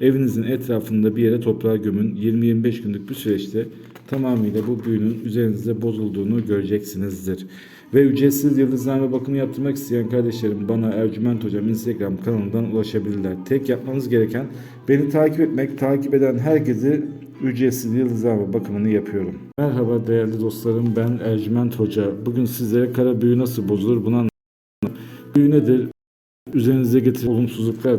evinizin etrafında bir yere toprağa gömün. 20-25 günlük bir süreçte tamamıyla bu büyünün üzerinizde bozulduğunu göreceksinizdir. Ve ücretsiz yıldızlama bakımı yaptırmak isteyen kardeşlerim bana Ercüment Hocam Instagram kanalından ulaşabilirler. Tek yapmanız gereken beni takip etmek, takip eden herkesi ücretsiz yıldızlama bakımını yapıyorum. Merhaba değerli dostlarım ben Ercüment Hoca. Bugün sizlere kara büyü nasıl bozulur bunu anlatacağım. Büyü nedir? Üzerinize getiren olumsuzluklar